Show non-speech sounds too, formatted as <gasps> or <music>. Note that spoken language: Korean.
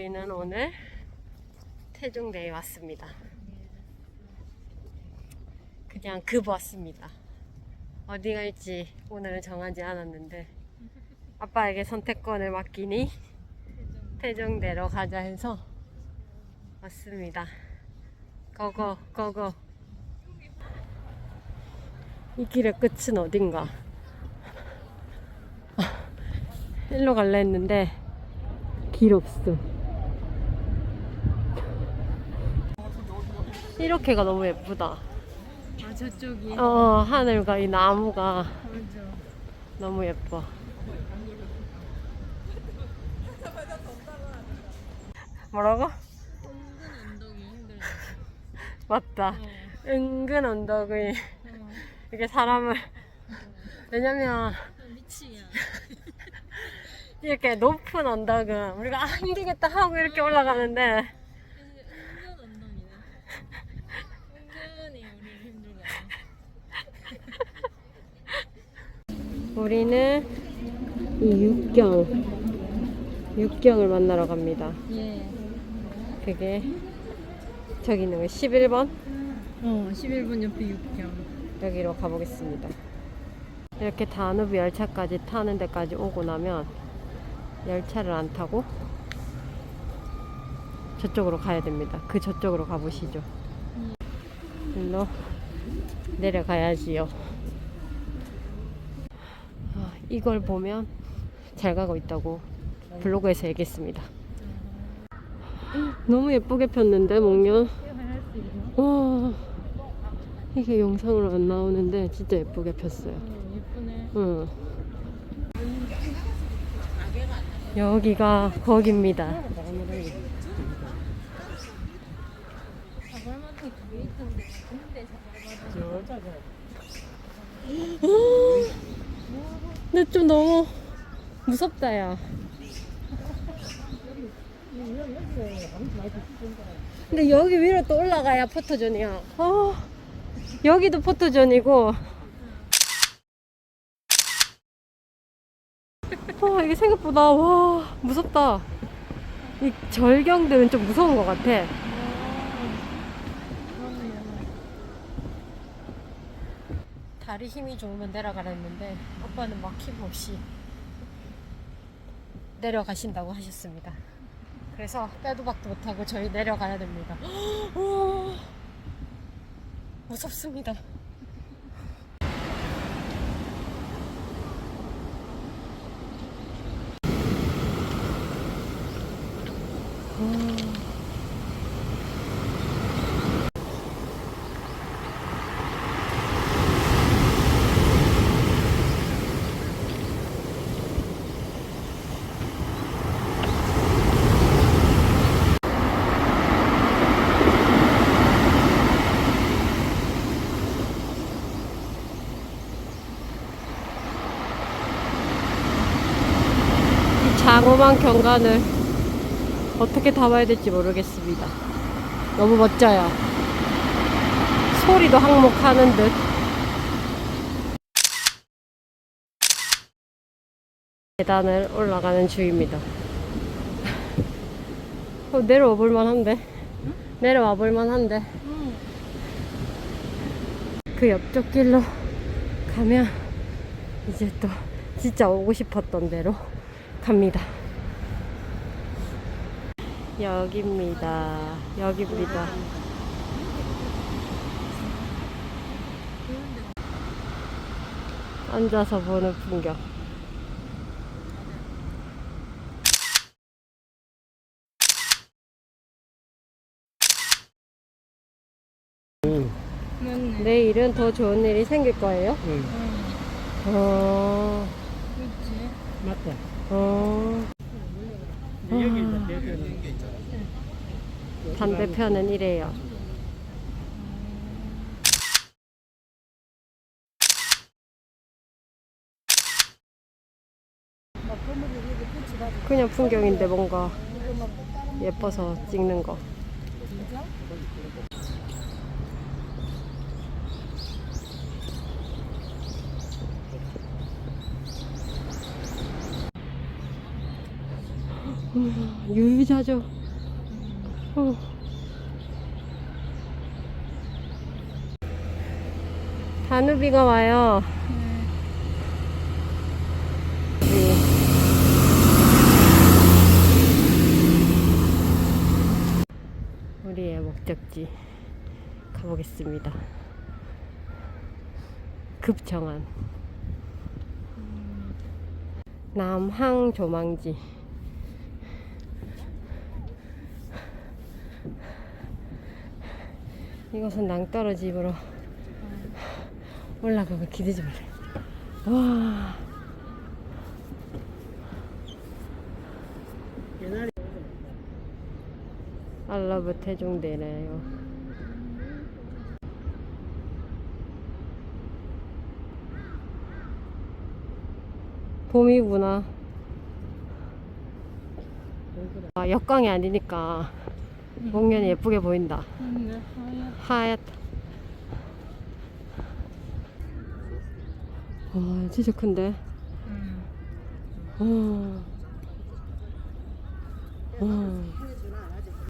우리는 오늘 태종대에 왔습니다. 그냥 급 왔습니다. 어디 갈지 오늘은 정하지 않았는데 아빠에게 선택권을 맡기니 태종대로 가자 해서 왔습니다. 고고 고고 이 길의 끝은 어딘가 아, 일로 갈라 했는데 길 없어 이렇게가 너무 예쁘다 아 저쪽이 어 하늘과 이 나무가 맞아. 너무 예뻐 뭐라고? 은근 운동이 힘들다. 맞다 은근 언덕이 어. 이게 사람을 왜냐면 미치야. 이렇게 높은 언덕은 우리가 아 힘들겠다 하고 이렇게 올라가는데 은근 운동이네. 은근히 우리를 힘들게 하네. 우리는 이 육경 육경을 만나러 갑니다. 예. 그게 저기 있는 거 11번? 어 11분 옆에 육경. 여기로 가보겠습니다. 이렇게 다누비 열차까지 타는 데까지 오고 나면 열차를 안 타고 저쪽으로 가야 됩니다. 그 저쪽으로 가보시죠. 일로 내려가야지요. 아, 이걸 보면 잘 가고 있다고 블로그에서 얘기했습니다 너무 예쁘게 폈는데 목련. 와 이게 영상으로 안 나오는데 진짜 예쁘게 폈어요. 응. 여기가 거기입니다. 근데 좀 너무 무섭다 야. 근데 여기 위로 또 올라가야 포토존이야. 어, 여기도 포토존이고. 와 이게 생각보다 와 무섭다. 이 절경들은 좀 무서운 것 같아. 다리 힘이 좋으면 내려가라 했는데 아빠는 막 힘 없이 내려가신다고 하셨습니다. 그래서 빼도 박도 못하고 저희 내려가야 됩니다. <gasps> 무섭습니다. 이 장엄한 경관을 어떻게 담아야 될지 모르겠습니다. 너무 멋져요. 소리도 항목하는 듯. 계단을 올라가는 중입니다. 어, 내려와 볼만 한데? 내려와 볼만 한데? 그 옆쪽 길로 가면 이제 또 진짜 오고 싶었던 데로 갑니다. 여기입니다. 여기입니다. 앉아서 보는 풍경. 맞네. 내일은 더 좋은 일이 생길 거예요? 응, 어. 어, 그렇지. 맞다. 어. 대표는 반대편은 이래요. 그냥 풍경인데 뭔가 예뻐서 찍는 거. 음, 유유자죠. 어. 다누비가 와요. 우리의 목적지 가보겠습니다. 급정안 남항 조망지 이것은 낭떠러 집으로 올라가고 기대 좀 해. 와 옛날에 알라브 태종대네요. 봄이구나. 아, 역광이 아니니까 목련이 예쁘게 보인다. 네, 하얗. 와, 진짜 큰데? 음. 어. 어.